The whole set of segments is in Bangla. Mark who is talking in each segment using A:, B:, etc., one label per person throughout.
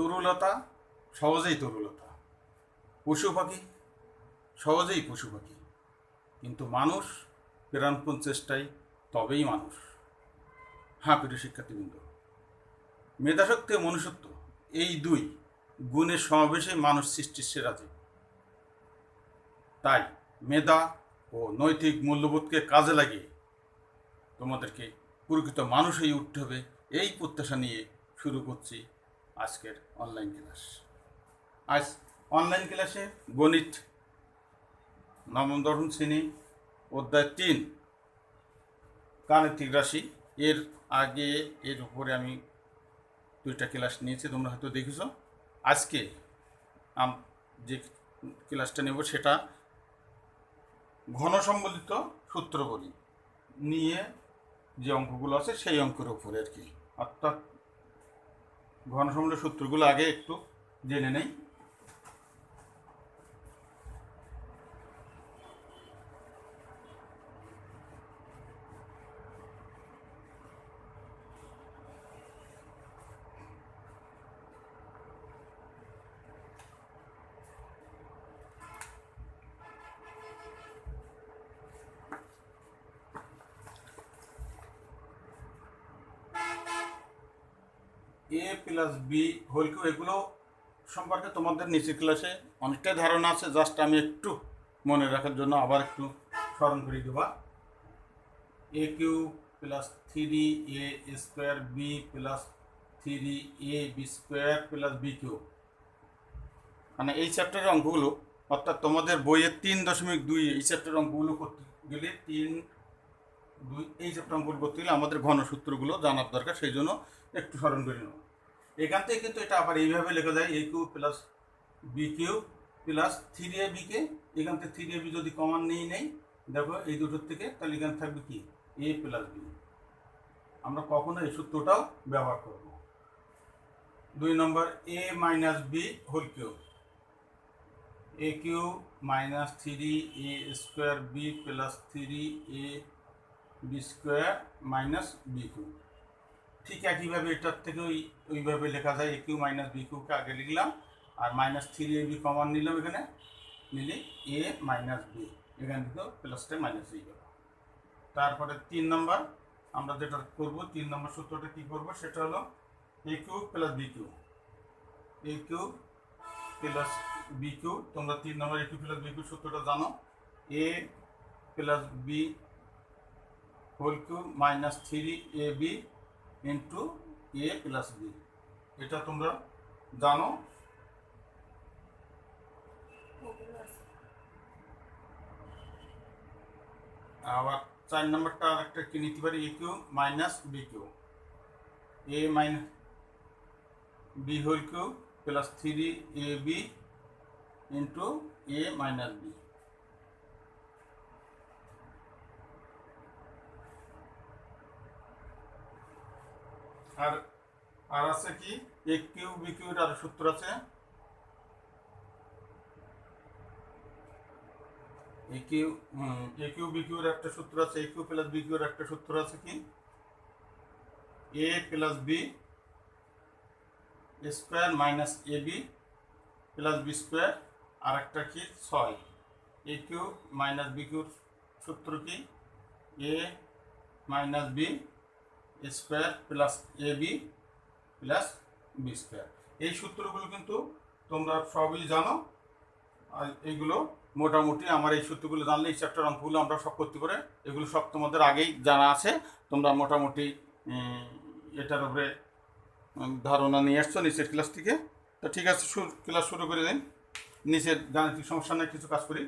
A: তরুলতা, সহজেই তরুলতা। পশু পাখি, সহজেই পশু পাখি। কিন্তু মানুষ, প্রাণপণ চেষ্টায় তবেই মানুষ। হ্যাঁ প্রিয় শিক্ষার্থীবৃন্দ। মেধাশক্তি মনুষ্যত্ব, এই দুই গুণের সমাবেশে মানুষ সৃষ্টির সেরা জীব। তাই মেধা ও নৈতিক মূল্যবোধকে কাজে লাগিয়ে তোমাদেরকে প্রকৃত মানুষ হয়ে উঠতে হবে, এই প্রত্যাশা নিয়ে শুরু করছি আজকের অনলাইন ক্লাস আজ অনলাইন ক্লাসে গণিত, নবম, দশম শ্রেণি, অধ্যায় তিন, গাণিতিক রাশি। এর আগে, এর উপরে আমি দুইটা ক্লাস নিয়েছি, তোমরা হয়তো দেখেছ। আজকে যে ক্লাসটা নেব সেটা ঘন সম্বলিত সূত্র বলি। নিয়ে যে অঙ্কগুলো আছে, সেই অঙ্কের উপরে আর কি। অর্থাৎ ঘন সম্বলিত সূত্রগুলো আগে একটু জেনে নেই। A plus B whole cube এগুলো সম্পর্কে তোমাদের নিচের ক্লাসে অনেকটাই ধারণা আছে। জাস্ট আমি একটু মনে রাখার জন্য আবার একটু স্মরণ করে দেবা। A cube plus three A square B plus three A B square plus B cube মানে এই চ্যাপ্টারের অঙ্কগুলো, অর্থাৎ তোমাদের বইয়ের তিন দশমিক দুই এই চ্যাপ্টারের অঙ্কগুলো করতে গেলে তিন দুই এই চ্যাপ্টার অঙ্কগুলো করতে গেলে আমাদের ঘনসূত্রগুলো জানার দরকার, সেই জন্য একটু স্মরণ করে নেব। এখান থেকে কিন্তু এটা আবার এইভাবে লেখা যায় A cube plus B cube plus three A বিকে এখান থেকে থ্রি এ বি যদি কমান নেই নেই, দেখো এই দুটোর থেকে তাহলে এখানে থাকবে কি? এ প্লাস বি আমরা কখনো এই সূত্রটাও ব্যবহার করব। দুই নম্বর A minus B whole cube A cube minus three A square B plus three A B square minus B cube ঠিক একইভাবে এটার থেকে ওই, ওইভাবে লেখা যায় এ কিউ মাইনাস বি কিউকে আগে লিখলাম, আর minus three A B common নিলাম এখানে, নিলে এ মাইনাস বি এখান থেকে প্লাসটা মাইনাস হয়ে গেল। তারপরে তিন নম্বর আমরা যেটা করব, তিন নম্বর সূত্রটা কী করব, সেটা হলো A cube plus B cube A cube plus B cube তোমরা তিন নম্বর A cube plus B cube সূত্রটা জানো। A plus B whole cube minus three A B into A plus B এটা তোমরা জানো। আবার চার নম্বরটা আর একটা কি নিতে পারি? A cube minus b cube a minus b whole cube plus three a b into a minus b আর আর আছে কি? এ কিউ বি কিউর আর সূত্র আছে। A cube a cube b একটা সূত্র আছে। এ কিউ প্লাস বি কিউর একটা সূত্র আছে কি? A plus B square minus A B plus B square আর একটা কি? ছয়। এ কিউ মাইনাস বি কিউর সূত্র কি? A minus b square plus a b plus b square. এই সূত্রগুলো কিন্তু তোমরা সবই জানো। আর এইগুলো মোটামুটি আমার এই সূত্রগুলো জানলে এই চ্যাপ্টার অঙ্কগুলো আমরা সব করতে পারে। এগুলো সব তোমাদের আগেই জানা আছে। তোমরা মোটামুটি এটার উপরে ধারণা নিয়ে আসছো নিচের ক্লাস থেকে। তো ঠিক আছে ক্লাস শুরু করে দিন। নিচের গাণিতিক সমস্যা নিয়ে কিছু কাজ করি।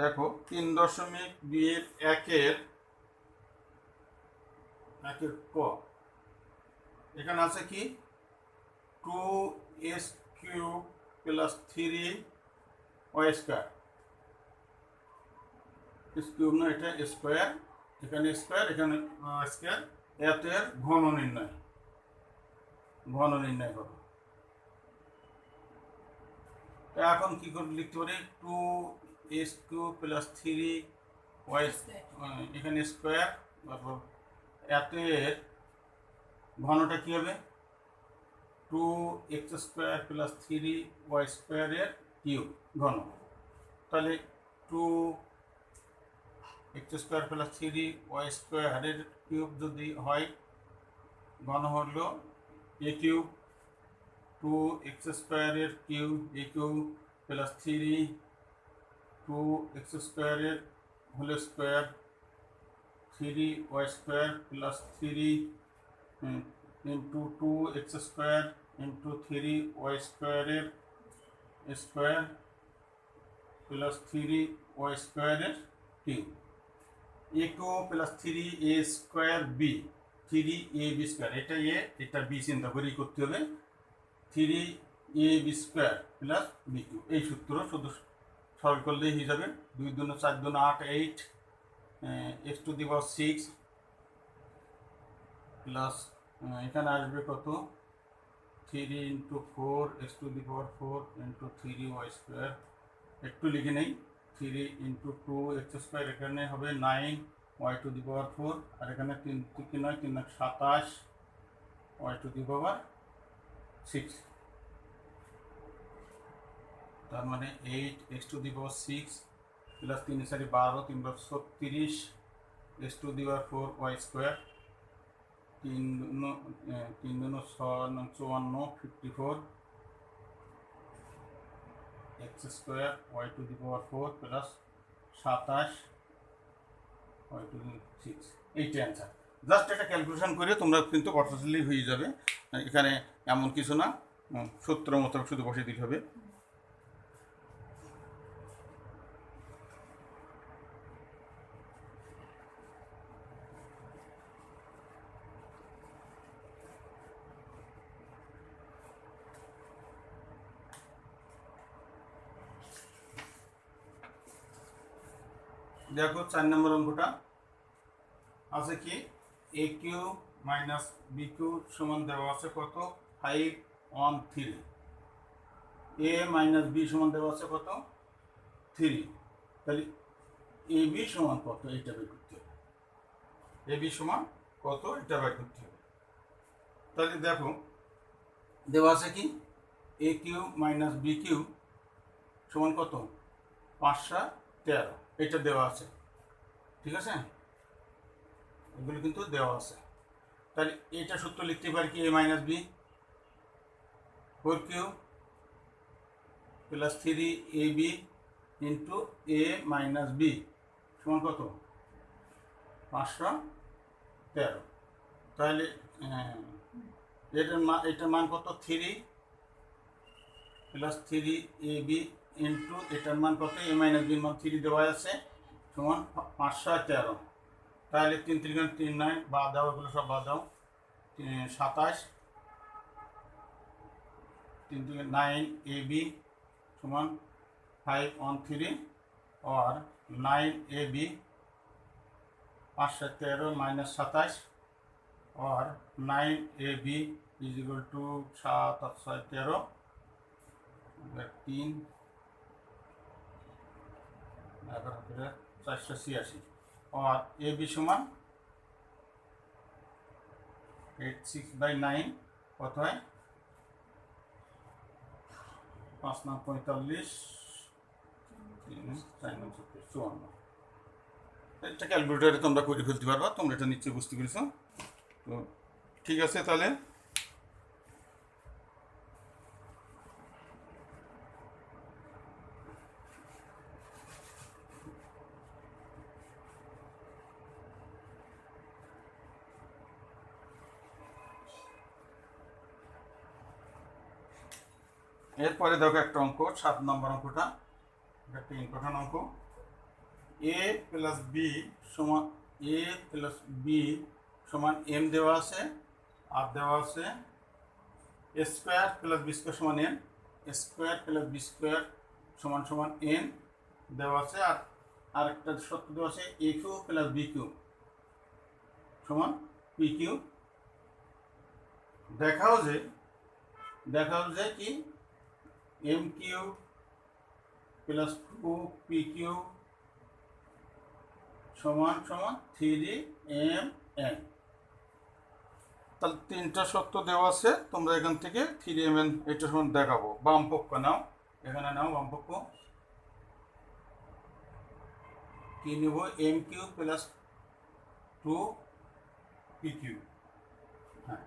A: দেখো, তিন দশমিক দুইয়ের একের একের ক। এখানে আছে কি? Two S cube plus three Y square cube না, এটা স্কোয়ার এখানে স্কোয়ার এখানে স্কোয়ার এত এর ঘন নির্ণয়। ঘন নির্ণয় করো এখন কি করে লিখতে পারি? Two S cube plus three Y এখানে স্কোয়ার তারপর এত এর ঘনটা কী হবে? Two X square plus three Y স্কোয়ারের কিউব ঘন। তাহলে two X square plus three Y স্কোয়ারের কিউব যদি হয় ঘন হলো এ কিউব। টু এক্স স্কোয়ারের cube A cube plus three two X স্কোয়ারের whole square three Y square plus three into two X square into three Y স্কোয়ারের স্কোয়ার প্লাস থ্রি ওয়াই স্কোয়ারের cube A cube plus three A square B three A B square এটা এ এটা বি চিন্তা করেই করতে হবে three A B square plus B cube এই সূত্র শুধু সরল করলেই হিসাবে। দুই দুনো চার দুনো আট eight X to the power six plus এখানে আসবে কত? Three into four X to the power four into three Y square একটু লিখে নেই। Three into two X square এখানে হবে nine Y to the power four আর এখানে তিন তিন নয়, তিন সাতাশ Y to the power six তার মানে eight X to the power six plus তিন সারি বারো, তিন বার ছত্রিশ X to the power four Y square তিন তিন দুন চুয়ান্ন fifty four X square Y to the power four plus সাতাশ ওয়াই টু সিক্স এইটা অ্যান্সার জাস্ট এটা ক্যালকুলেশন করে তোমরা কিন্তু অটোমেটিকলি হয়ে যাবে। এখানে এমন কিছু না সূত্র মোতাবেক শুধু বসে দিতে হবে। দেখো চার নম্বর অঙ্কটা। আছে কি? A cube minus B cube সমান দেওয়া আছে কত? Five one three A minus B সমান দেওয়া আছে কত? থ্রি তাহলে এ বি সমান কত? এটা বের করতে হবে। এ বি সমান কত? এটা বের করতে হবে। তাহলে দেখো, দেওয়া আছে কি? A cube minus B cube সমান কত? পাঁচশো তেরো। এটা দেওয়া আছে। ঠিক আছে? এগুলো কিন্তু দেওয়া আছে। তাহলে এটা সূত্র লিখতে পারি কি A minus B four cube plus three A B into A minus B সমান কত? পাঁচশো তেরো। তাহলে এটার মান এটার মান কত? Three plus three A B into এটার মান কত? এ মাইনাস বির মান থ্রি দেওয়া আছে। সমান পাঁচশো তেরো। তাহলে তিন তিন তিন নয়, বাদ দাও, এগুলো সব বাদ দাও। সাতাশ। তিন তিন নাইন এ বি সমান ফাইভ ওয়ান থ্রি আর নাইন এ বি পাঁচশো তেরো মাইনাস সাতাশ আর nine A B is equal to সাত, আট, ছয়, তেরো। তিন। এগারো করে চারশো ছিয়াশি আর এ বি সমান এইট সিক্স বাই নাইন কত হয়? পাঁচ নাম পঁয়তাল্লিশ চার নাম ছত্রিশ, চুয়ান্ন। এটা ক্যালকুলেটারে তোমরা করে ফেলতে পারবা, তোমরা এটা নিশ্চয়ই বুঝতে পেরেছ। তো ঠিক আছে তাহলে। এরপরে দেখো একটা অঙ্ক, সাত নম্বর অঙ্কটা। এটা একটা ইম্পর্টেন্ট অঙ্ক। এ প্লাস বি সমান এ প্লাস বি সমান এম দেওয়া আছে, আর দেওয়া আছে স্কোয়ার প্লাস বি স্কোয়ার সমান N square plus B square সমান সমান এন দেওয়া আছে, আর আরেকটা সত্য দেওয়া আছে A cube plus B cube সমান পি কিউ দেখাও যে দেখাও যে কি M cube plus two P cube সমান সমান থ্রি এম এন তাহলে তিনটা সত্য দেওয়া আছে, তোমরা এখান থেকে থ্রি এম এন এটা সমান দেখাবো। বাম পক্ষ নাও, এখানে নাও বাম পক্ষ। কি নেব? M cube plus two P cube হ্যাঁ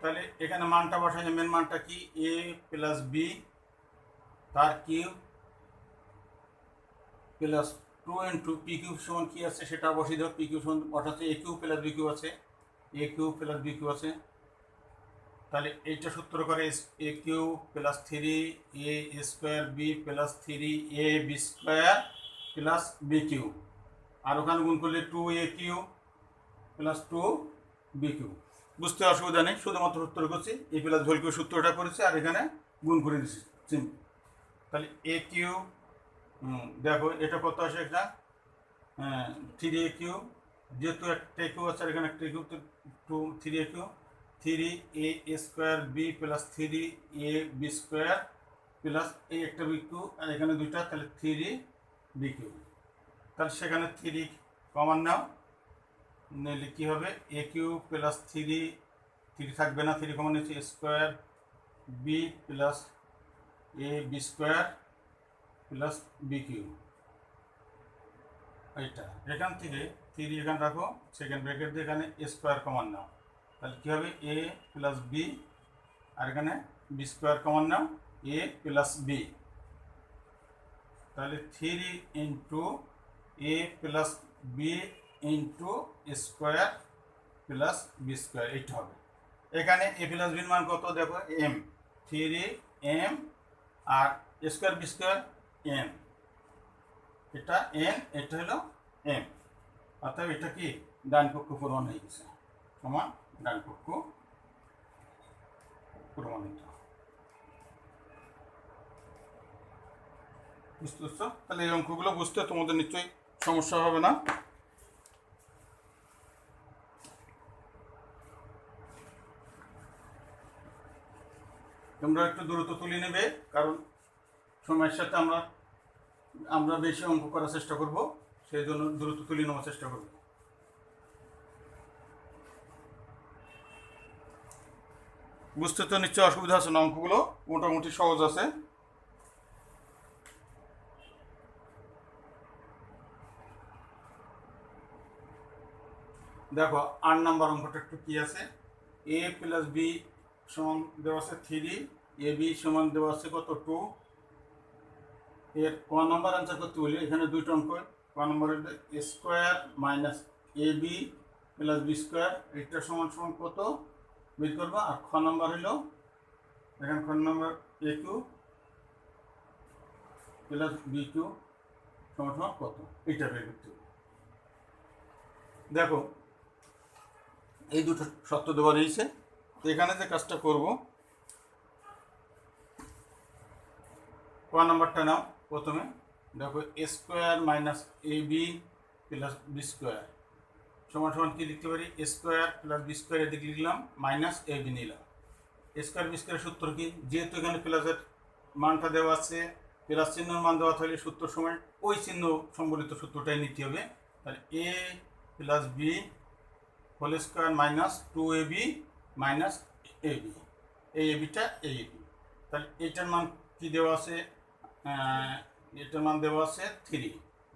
A: তাহলে এখানে মানটা বসাই এম এন মানটা কি? এ প্লাস বি তার cube plus two into P cube সমান কি আছে সেটা বসিয়ে দাও, পি কিউ সমান বসাচ্ছে, A cube plus B cube আছে, A cube plus B cube আছে। তাহলে এইটা সূত্র করে A cube plus three A square B plus three A B square plus B cube আর ওখানে গুণ করলে two A cube plus two B cube বুঝতে অসুবিধা নেই, শুধুমাত্র সূত্র করছি, এ প্লাস ভোল কিউ সূত্রটা করেছি আর এখানে গুণ করে দিচ্ছি সিম্পল। তাহলে এ কিউ দেখো এটা কত আসে একটা? থ্রি এ কিউ যেহেতু একটা কিউ আছে এখানে একটা cube two three A cube three A square B plus three A B square plus এই একটা বি কিউ আর এখানে দুইটা, তাহলে থ্রি বি কিউ তাহলে সেখানে থ্রি কমান নাও নিলে কী হবে? A cube plus three three থাকবে না থ্রি কমান হচ্ছে square B plus A B square plus B cube এইটা। এখান থেকে থ্রি এখানে রাখো সেকেন্ড ব্র্যাকেট দিয়ে এখানে স্কোয়ার কমান নাও। তাহলে কী হবে? এ প্লাস বি আর এখানে বি স্কোয়ার কমান নাও এ প্লাস বি তাহলে three into A plus B into square plus B square এইটা হবে। এখানে এ প্লাস বির মান কত? দেখো এম থ্রি এম আর স্কোয়ার বি স্কোয়ার এন এটা এন এটা হলো এম। অর্থাৎ এটা কি? ডান পক্ষ প্রমাণ হয়ে গেছে। সমান ডান পক্ষ প্রমাণিত। বুঝতে পারছ? তাহলে এই অঙ্কগুলো বুঝতে তোমাদের নিশ্চয়ই সমস্যা হবে না। তোমরা একটু দ্রুত তুলে নেবে, কারণ সময়ের সাথে আমরা আমরা বেশি অঙ্ক করার চেষ্টা করব, সেই জন্য দ্রুত তুলে নেওয়ার চেষ্টা করব। বুঝতে তো নিশ্চয়ই অসুবিধা আছে না অঙ্কগুলো? মোটামুটি সহজ আছে। দেখো আট নাম্বার অঙ্কটা একটু কি আছে? এ প্লাস বি সমান দেওয়া আছে থ্রি এ বি সমান দেওয়া আছে কত? টু এর ক নম্বর অ্যান্সার করতে বলি, এখানে দুইটা অঙ্ক, ক নম্বর square minus A B plus B square এটা সমান সমান কত? বের করব, আর খ নম্বর হলো, এখানে খ নম্বর A cube plus B cube সমান সমান কত? এইটা বের করতে দেখো, এই দুটো সত্য দেওয়া রয়েছে। তো এখানে যে কাজটা করব ক নাম্বারটা নাও প্রথমে। দেখো A square minus A B plus B square সমান সমান কী লিখতে পারি? A square plus B square এদিকে লিখলাম মাইনাস এ বি নিলাম। এ স্কোয়ার বি স্কোয়ারের সূত্র কি? যেহেতু এখানে প্লাসের মানটা দেওয়া আছে প্লাস চিহ্নর মান দেওয়া থাকলে সূত্র সময় ওই চিহ্ন সম্বলিত সূত্রটাই নিতে হবে। তাহলে A plus B whole square minus two A B minus A B. এই এবিটা এই এবি তাহলে এইটার মান কী দেওয়া আছে? এটার মান দেওয়া আছে থ্রি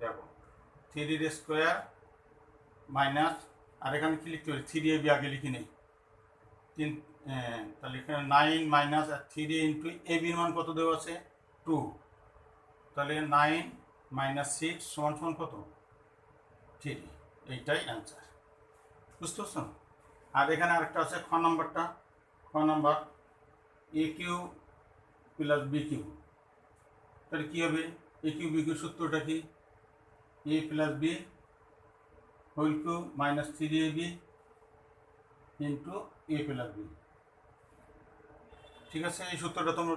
A: দেখো থ্রির স্কোয়ার মাইনাস আর এখানে কী লিখতে হবে থ্রি এবি আগে লিখি নেই। তিন তাহলে এখানে নাইন মাইনাস আর থ্রি ইন্টু এবির মান কত দেওয়া আছে? টু তাহলে নাইন মাইনাস সিক্স সমান সমান কত? থ্রি এইটাই অ্যান্সার বুঝতে পারছ? আর এখানে আরেকটা আছে, খ নম্বরটা। খ নম্বর A cube plus B cube তাহলে কী হবে? এ কিউ বি কিউ সূত্রটা কি? A plus B whole cube minus three A B into A plus B ঠিক আছে? এই সূত্রটা তোমরা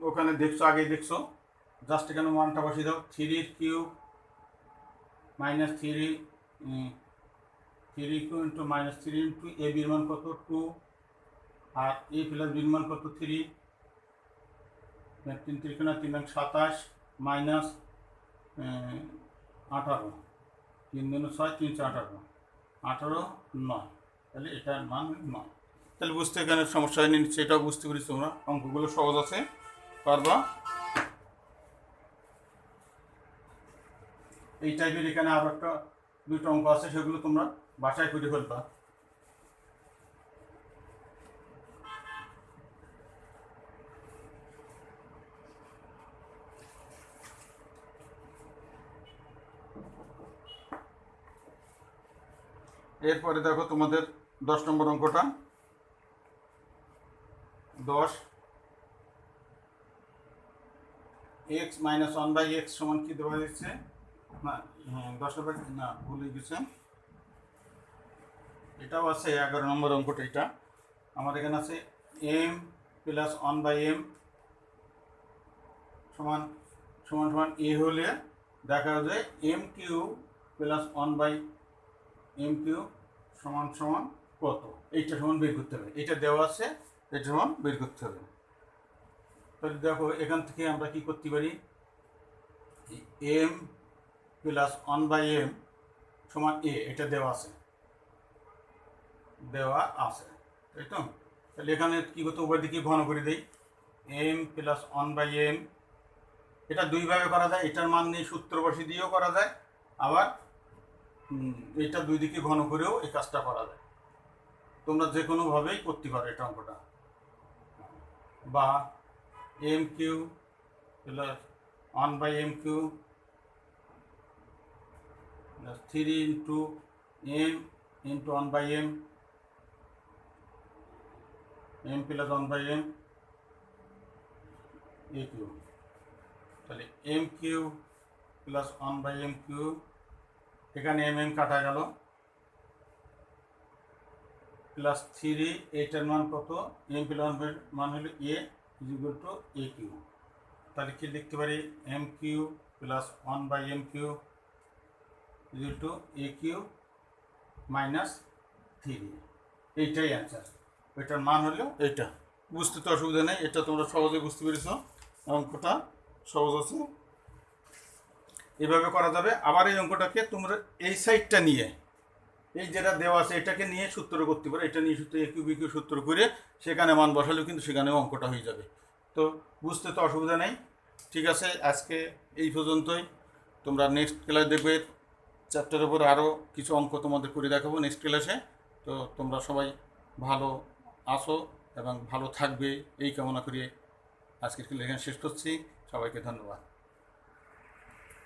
A: ওখানে দেখছ, আগেই দেখছ। জাস্ট এখানে ওয়ানটা বসিয়ে দাও। থ্রির cube minus three three into minus three into A বির মান কত? টু আর এ প্লাস বির মান কত? থ্রি তিন তিরিখানা তিন নং সাতাশ মাইনাস আঠারো। তিন দিন ছয় তিনশো আঠারো। আঠারো, নয়। তাহলে এটার মান নয়। তাহলে বুঝতে এখানে সমস্যা হয়নি এটাও বুঝতে পেরেছি তোমরা। অঙ্কগুলো সহজ আছে। পারবা? এই টাইপের এখানে আরও একটা দুটো অঙ্ক আছে, সেগুলো তোমরা বাসায় করে ফেলবা। এরপরে দেখো তোমাদের দশ নম্বর অঙ্কটা। দশ X minus one by X সমান কি দেওয়া হয়েছে? না হ্যাঁ দশ নম্বর না, ভুল গেছে। এটাও আছে এগারো নম্বর অঙ্কটা, এটা। আমার এখানে আছে M plus one by M সমান সমান সমান এ হলে দেখা যায় M cube plus one by M cube সমান সমান কত? এইটা সমান বের করতে হবে। এটা দেওয়া আছে, এটা সমান বের করতে হবে। তাহলে দেখো, এখান থেকে আমরা কি করতে পারি? M plus one by M সমান এ এটা দেওয়া আছে। দেওয়া আছে। তাই তো? তাহলে এখানে কী করতে উভয় দিকে ঘন করে দিই। M plus one by M এটা দুইভাবে করা যায়। এটার মান নিয়ে সূত্র বসে দিয়েও করা যায়। আবার এটা দুই দিকে ঘন করেও এই কাজটা করা যায়। তোমরা যে কোনোভাবেই করতে পারো এটা অঙ্কটা। বা M cube plus one by M cube plus three into M into one by M M plus one by M A cube তাহলে M cube plus one by M cube এখানে এম এম কাটা গেল। প্লাস থ্রি এইটার মান কত? এম প্লাস মান হলো a equal to a cube তাহলে কি লিখতে পারি? M cube plus one by M cube is equal to A cube minus three এইটাই অ্যান্সার এটার মান হলো এইটা। বুঝতে তো অসুবিধা নেই, এটা তোমরা সহজে বুঝতে পেরেছ। অঙ্কটা সহজ আছে। এভাবে করা যাবে। আবার এই অঙ্কটাকে তোমরা এই সাইডটা নিয়ে, এই যেটা দেওয়া আছে এটাকে নিয়ে সূত্র করতে পারো। এটা নিয়ে সূত্র একিউ বিকিউ সূত্র করে সেখানে মান বসালেও কিন্তু সেখানেও অঙ্কটা হয়ে যাবে। তো বুঝতে তো অসুবিধা নেই। ঠিক আছে, আজকে এই পর্যন্তই। তোমরা নেক্সট ক্লাস দেখবে। চ্যাপ্টারের উপর আরও কিছু অঙ্ক তোমাদের করে দেখাবো নেক্সট ক্লাসে তো তোমরা সবাই ভালো আসো এবং ভালো থাকবে। এই কামনা করে আজকের লেখা শেষ করছি। সবাইকে ধন্যবাদ।